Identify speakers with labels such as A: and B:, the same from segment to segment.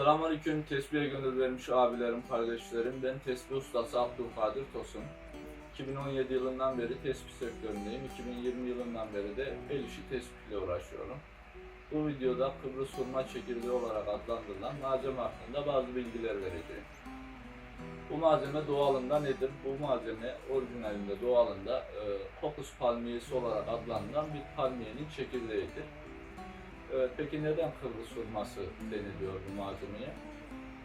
A: Selamünaleyküm tesbihe gönül vermiş abilerim, kardeşlerim. Ben tesbih ustası Abdülkadir Tosun. 2017 yılından beri tesbih sektöründeyim. 2020 yılından beri de el işi tespihle uğraşıyorum. Bu videoda Kıbrıs hurma çekirdeği olarak adlandırılan malzeme hakkında bazı bilgiler vereceğim. Bu malzeme doğalında nedir? Bu malzeme orijinalinde doğalında e, Cocos palmiyesi olarak adlandırılan bir palmiyenin çekirdeğidir. Evet, peki neden Kıbrıs hurması deniliyor bu malzemeye?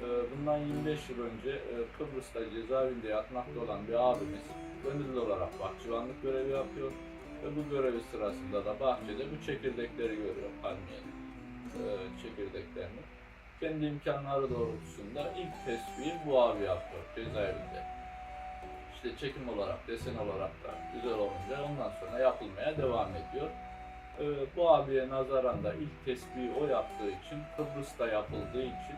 A: Ee, Bundan 25 yıl önce e, Kıbrıs'ta cezaevinde yatmakta olan bir abimiz gönüllü olarak bahçıvanlık görevi yapıyor ve bu görevi sırasında da bahçede bu çekirdekleri görüyor palmiyenin e, çekirdeklerini. Kendi imkanları doğrultusunda ilk tesbihi bu abi yapıyor cezaevinde. İşte çekim olarak, desen olarak da güzel olunca ondan sonra yapılmaya devam ediyor. Ee, bu abiye nazaran da ilk tespihi o yaptığı için, Kıbrıs'ta yapıldığı için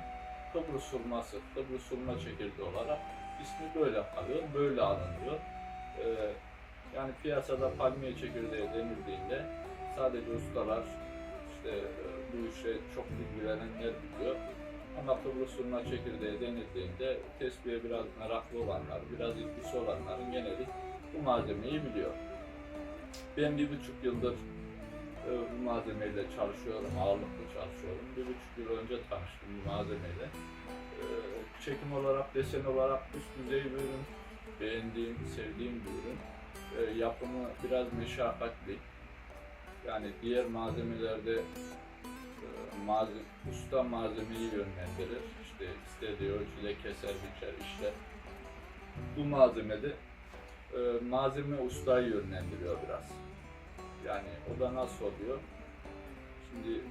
A: Kıbrıs hurması, Kıbrıs hurma çekirdeği olarak ismi böyle kalıyor, böyle anılıyor. Ee, yani piyasada palmiye çekirdeği denildiğinde sadece ustalar, işte e, bu işe çok ilgilenenler biliyor. Ama Kıbrıs hurma çekirdeği denildiğinde tespihe biraz meraklı olanlar, biraz ilgisi olanların geneli bu malzemeyi biliyor. Ben bir buçuk yıldır bu malzemeyle çalışıyorum, ağırlıklı çalışıyorum. Bir buçuk yıl önce tanıştım bu malzemeyle. E, Çekim olarak, desen olarak üst düzey bir ürün. Beğendiğim, sevdiğim bir ürün. E, Yapımı biraz meşakkatli. Yani diğer malzemelerde e, malzeme, usta malzemeyi yönlendirir. İşte istediği ölçüde keser, biçer, işler. Bu malzemede e, malzeme ustayı yönlendiriyor biraz. Yani o da nasıl oluyor? Şimdi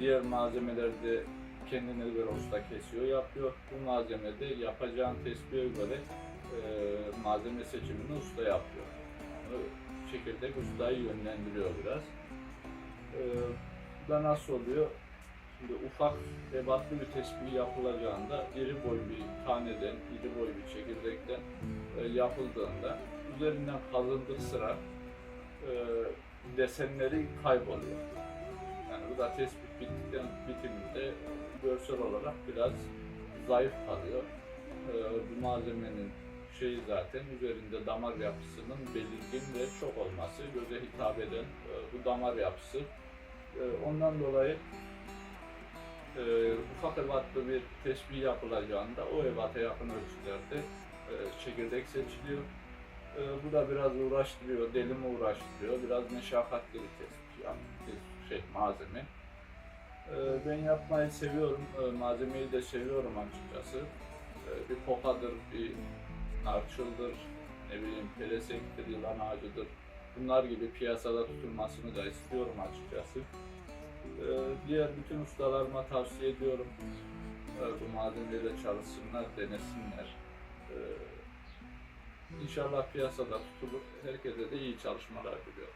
A: diğer malzemelerde kendine göre usta kesiyor, yapıyor. Bu malzemede yapacağın tespihe göre e, malzeme seçimini usta yapıyor. Yani çekirdek ustayı yönlendiriyor biraz. E, bu da nasıl oluyor? Şimdi ufak ebatlı bir tespih yapılacağında iri boy bir taneden, iri boy bir çekirdekten e, yapıldığında üzerinden kazındığı sıra e, desenleri kayboluyor. Yani bu da tespit bittikten bitiminde görsel olarak biraz zayıf kalıyor. E, bu malzemenin şeyi zaten üzerinde damar yapısının belirgin ve çok olması, göze hitap eden e, bu damar yapısı. Ondan dolayı e, ufak ebatlı bir teşbih yapılacağında o ebata yakın ölçülerde çekirdek seçiliyor. E, bu da biraz uğraştırıyor, delimi uğraştırıyor. Biraz meşakkatli bir şey, malzeme. E, ben yapmayı seviyorum, e, malzemeyi de seviyorum açıkçası. E, bir pokadır, bir narçıldır, ne bileyim pelesektir, yılan ağacıdır. Bunlar gibi piyasada tutulmasını da istiyorum açıkçası. Ee, diğer bütün ustalarıma tavsiye ediyorum. Ee, bu malzemeyle çalışsınlar, denesinler. İnşallah piyasada tutulur. Herkese de iyi çalışmalar diliyorum.